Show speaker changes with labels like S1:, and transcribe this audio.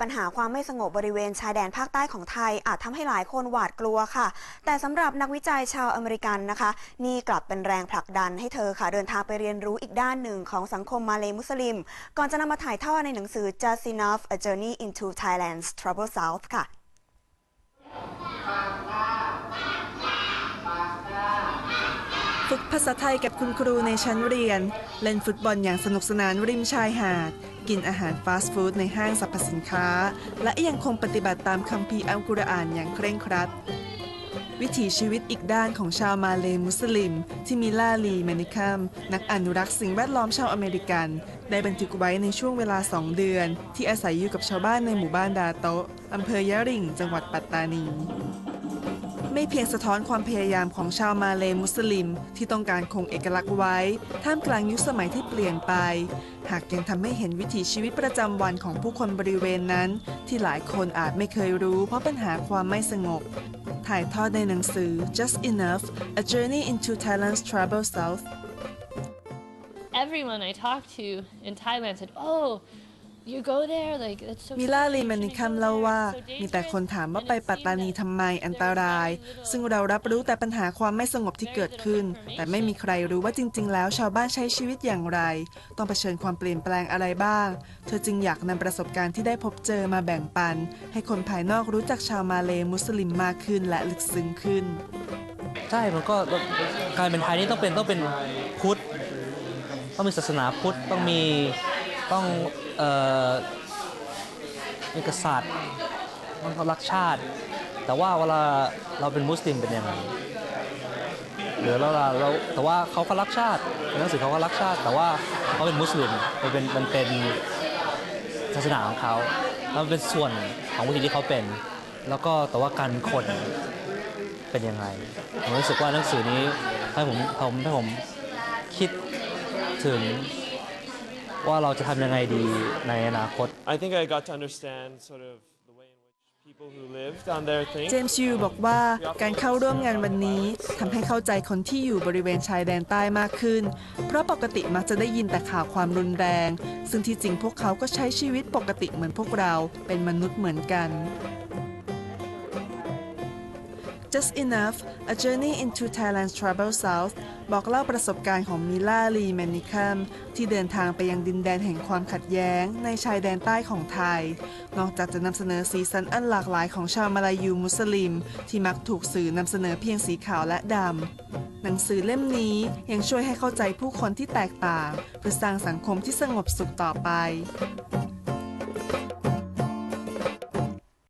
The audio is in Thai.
S1: ปัญหาความไม่สงบบริเวณชายแดนภาคใต้ของไทยอาจทำให้หลายคนหวาดกลัวค่ะ แต่สำหรับนักวิจัยชาวอเมริกันนะคะ นี่กลับเป็นแรงผลักดันให้เธอค่ะเดินทางไปเรียนรู้อีกด้านหนึ่งของสังคมมาเลมุสลิม ก่อนจะนำมาถ่ายทอดในหนังสือ Just Enough A Journey into Thailand's Troubled South ค่ะ
S2: ฝึกภาษาไทยกับคุณครูในชั้นเรียน เล่นฟุตบอลอย่างสนุกสนานริมชายหาด กินอาหารฟาสต์ฟู้ดในห้างสรรพสินค้า และยังคงปฏิบัติตามคัมภีร์อัลกุรอานอย่างเคร่งครัด วิถีชีวิตอีกด้านของชาวมาเลมุสลิม ที่มิล่าลีแมนิคัม นักอนุรักษ์สิ่งแวดล้อมชาวอเมริกัน ได้บันทึกไว้ในช่วงเวลา2เดือน ที่อาศัยอยู่กับชาวบ้านในหมู่บ้านดาโตะอำเภอยะริง จังหวัดปัตตานี ไม่เพียงสะท้อนความพยายามของชาวมาเลมุสลิม ที่ต้องการคงเอกลักษณ์ไว้ ท่ามกลางยุคสมัยที่เปลี่ยนไป หากยังทำให้เห็นวิถีชีวิตประจำวันของผู้คนบริเวณนั้น ที่หลายคนอาจไม่เคยรู้เพราะปัญหาความไม่สงบ ถ่ายทอดในหนังสือ Just Enough A Journey into Thailand's Troubled South
S3: everyone I talked to in Thailand said, "Oh, you go there? Like that's so."
S2: มิลาลี
S3: strange.
S2: แม
S3: And
S2: นิ
S3: I
S2: คัม
S3: go
S2: เล่า
S3: there,
S2: ว่า
S3: it's so
S2: มีแต่คน
S3: dangerous.
S2: ถามว่า
S3: And
S2: ไป
S3: it
S2: ปัตตานี
S3: seemed
S2: ทำไม
S3: that
S2: อัน
S3: there
S2: ต
S3: were
S2: ราย
S3: very little
S2: ซึ่งเรารับรู้แต่ปัญหาความไม่สงบที่เกิดขึ้น แต่ไม่มีใครรู้ว่าจริง ๆ แล้วชาวบ้านใช้ชีวิตอย่างไร ต้องเผชิญความเปลี่ยนแปลงอะไรบ้าง เธอจึงอยากนำประสบการณ์ที่ได้พบเจอมาแบ่งปัน ให้คนภายนอกรู้จักชาวมาเลมุสลิมมากขึ้นและลึกซึ้งขึ้น
S4: ใช่มันก็การเป็นไทยนี่ต้องเป็นต้องเป็นพุทธต้องมีศาสนาพุทธต้องมี ต้องเอ่อมีกษัตริย์ต้องรักชาติ แต่ว่าเวลาเราเป็นมุสลิมเป็นยังไงหรือเราเราแต่ว่าเขาก็รักชาติหนังสือเขาก็รักชาติ แต่ว่าเขาเป็นมุสลิมมันเป็นมันเป็นศาสนาของเขาแล้วมันเป็นส่วนของวิถีที่เขาเป็น แล้วก็แต่ว่าการคนเป็นยังไงผมรู้สึกว่าหนังสือนี้ให้ผมผมให้ผมคิดถึง ว่าเราจะทำยังไงดีในอนาคต
S5: I think I got to understand sort of the way in which people who live down there think.
S2: เจมส์ยูบอกว่าการเข้าร่วมงานวันนี้ทำให้เข้าใจคนที่อยู่บริเวณชายแดนใต้มากขึ้น เพราะปกติมักจะได้ยินแต่ข่าวความรุนแรง ซึ่งที่จริงพวกเขาก็ใช้ชีวิตปกติเหมือนพวกเราเป็นมนุษย์เหมือนกัน Just Enough A Journey into Thailand's Troubled South บอกเล่าประสบการณ์ของมิล่าลีแมนิคัมที่เดินทางไปยังดินแดนแห่งความขัดแย้ง ในชายแดนใต้ของไทย นอกจากจะนำเสนอสีสันอันหลากหลายของชาวมาลายูมุสลิม ที่มักถูกสื่อนำเสนอเพียงสีขาวและดำ หนังสือเล่มนี้ยังช่วยให้เข้าใจผู้คนที่แตกต่าง เพื่อสร้างสังคมที่สงบสุขต่อไป